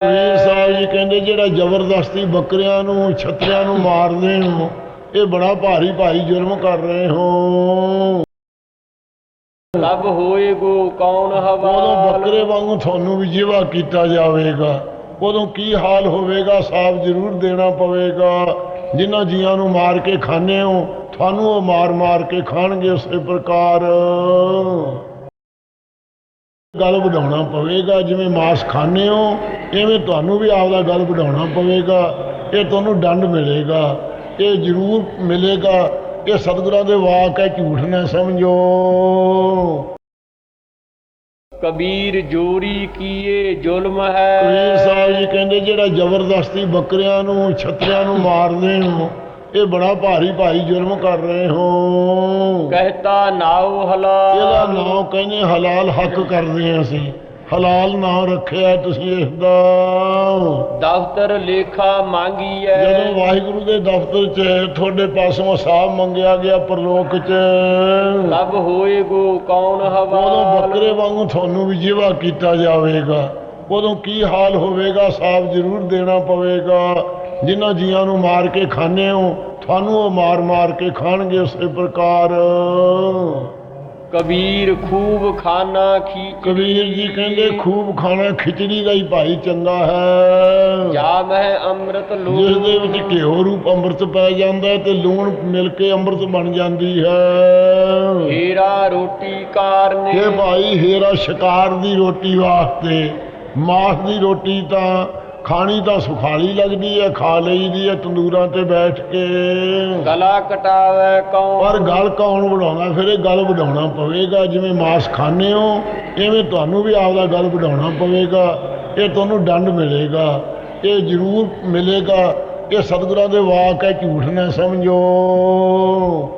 ਵੀਰ ਸਾਹਿਬ ਜੀ ਕਹਿੰਦੇ ਜਿਹੜਾ ਜ਼ਬਰਦਸਤੀ ਬੱਕਰਿਆਂ ਨੂੰ ਛਤਰਿਆਂ ਨੂੰ ਮਾਰਦੇ ਹੋ ਇਹ ਬੜਾ ਭਾਰੀ ਭਾਰੀ ਜੁਰਮ ਕਰ ਰਹੇ ਹੋ। ਲਬ ਹੋਏਗੋ ਕੌਣ ਉਦੋਂ ਹਵਾਲ ਬੱਕਰੇ ਵਾਂਗੂ ਤੁਹਾਨੂੰ ਵੀ ਜਿਵਾ ਕੀਤਾ ਜਾਵੇਗਾ। ਉਦੋਂ ਕੀ ਹਾਲ ਹੋਵੇਗਾ ਸਾਫ਼ ਜ਼ਰੂਰ ਦੇਣਾ ਪਵੇਗਾ। ਜਿਨ੍ਹਾਂ ਜੀਆਂ ਨੂੰ ਮਾਰ ਕੇ ਖਾਣੇ ਹੋ ਤੁਹਾਨੂੰ ਉਹ ਮਾਰ ਮਾਰ ਕੇ ਖਾਣਗੇ ਉਸੇ ਪ੍ਰਕਾਰ। ਗਲ ਵਧਾਉਣਾ ਪਵੇਗਾ ਜਿਵੇਂ ਮਾਸ ਖਾਣੇ ਹੋ ਐਵੇਂ ਤੁਹਾਨੂੰ ਵੀ ਆਪਦਾ ਗਲ ਵਧਾਉਣਾ ਪਵੇਗਾ ਇਹ ਤੁਹਾਨੂੰ ਦੰਡ ਮਿਲੇਗਾ ਇਹ ਜ਼ਰੂਰ ਮਿਲੇਗਾ ਇਹ ਸਤਿਗੁਰਾਂ ਦੇ ਵਾਕ ਹੈ ਝੂਠ ਨਾ ਸਮਝੋ। ਕਬੀਰ ਜੋਰੀ ਕੀਏ ਜ਼ੁਲਮ ਹੈ। ਕਬੀਰ ਸਾਹਿਬ ਜੀ ਕਹਿੰਦੇ ਜਿਹੜਾ ਜ਼ਬਰਦਸਤੀ ਬੱਕਰਿਆਂ ਨੂੰ ਛਤਰਿਆਂ ਨੂੰ ਮਾਰਦੇ ਹੋ ਇਹ ਬੜਾ ਭਾਰੀ ਭਾਰੀ ਜੁਰਮ ਕਰ ਰਹੇ ਹੋ। ਕਹਤਾ ਨਾਉ ਇਹਦਾ ਹਲਾਲ ਨਾਮ ਕਹਿੰਦੇ ਹਲਾਲ ਹੱਕ ਕਰਦੇ ਹਾਂ ਅਸੀਂ। ਹਲਾਲ ਨਾਮ ਰੱਖਿਆ ਤੁਸੀਂ ਇਸ ਦਾ ਦਫ਼ਤਰ ਲੇਖਾ ਮੰਗੀਐ। ਜਦੋਂ ਵਾਹਿਗੁਰੂ ਦੇ ਦਫ਼ਤਰ 'ਚ ਤੁਹਾਡੇ ਪਾਸੋਂ ਹਿਸਾਬ ਮੰਗਿਆ ਗਿਆ ਪਰਲੋਕ 'ਚ ਲਬ ਹੋਏਗੋ ਕੌਣ ਉਦੋਂ ਹਵਾਲ ਬੱਕਰੇ ਵਾਂਗੂ ਤੁਹਾਨੂੰ ਵੀ ਜਿਵਾ ਕੀਤਾ ਜਾਵੇਗਾ। ਉਦੋਂ ਕੀ ਹਾਲ ਹੋਵੇਗਾ ਸਾਫ਼ ਜ਼ਰੂਰ ਦੇਣਾ ਪਵੇਗਾ। ਜਿਨ੍ਹਾਂ ਜੀਆਂ ਨੂੰ ਮਾਰ ਕੇ ਖਾਣੇ ਹੋ ਤੁਹਾਨੂੰ ਉਹ ਮਾਰ ਮਾਰ ਕੇ ਖਾਣਗੇ ਉਸੇ ਪ੍ਰਕਾਰ। ਕਬੀਰ ਖੂਬ ਖਾਨਾ ਖੀ ਕਬੀਰ ਜੀ ਕਹਿੰਦੇ ਖੂਬ ਖਾਣਾ ਖਿਚੜੀ ਦਾ ਹੀ ਭਾਈ ਚੰਗਾ ਹੈ। ਜਾ ਮਹਿ ਅੰਮ੍ਰਿਤ ਜਿਸ ਦੇ ਵਿੱਚ ਘਿਓ ਰੂਪ ਅੰਮ੍ਰਿਤ ਪੈ ਜਾਂਦਾ ਤੇ ਲੂਣ ਮਿਲ ਕੇ ਅੰਮ੍ਰਿਤ ਬਣ ਜਾਂਦੀ ਹੈ। ਹੀਰਾ ਰੋਟੀ ਕਾਰਨੇ। ਇਹ ਭਾਈ ਹੀਰਾ ਸ਼ਿਕਾਰ ਦੀ ਰੋਟੀ ਵਾਸਤੇ ਮਾਸ ਦੀ ਰੋਟੀ ਤਾਂ ਖਾਣੀ ਤਾਂ ਸੁਖਾਲੀ ਲੱਗਦੀ ਹੈ ਖਾ ਲਈਦੀ ਹੈ ਤੰਦੂਰਾਂ ਤੇ ਬੈਠ ਕੇ। ਗਲਾ ਕਟਾਵੇ ਪਰ ਕੌਣ ਗਲ ਕੌਣ ਵਧਾਉਣਾ ਫਿਰ ਇਹ ਗਲ ਵਧਾਉਣਾ ਪਵੇਗਾ ਜਿਵੇਂ ਮਾਸ ਖਾਣੇ ਹੋ ਐਵੇਂ ਤੁਹਾਨੂੰ ਵੀ ਆਪਦਾ ਗਲ ਵਧਾਉਣਾ ਪਵੇਗਾ ਇਹ ਤੁਹਾਨੂੰ ਦੰਡ ਮਿਲੇਗਾ ਇਹ ਜ਼ਰੂਰ ਮਿਲੇਗਾ। ਇਹ ਸਤਿਗੁਰਾਂ ਦੇ ਵਾਕ ਹੈ ਝੂਠ ਨਾ ਸਮਝੋ।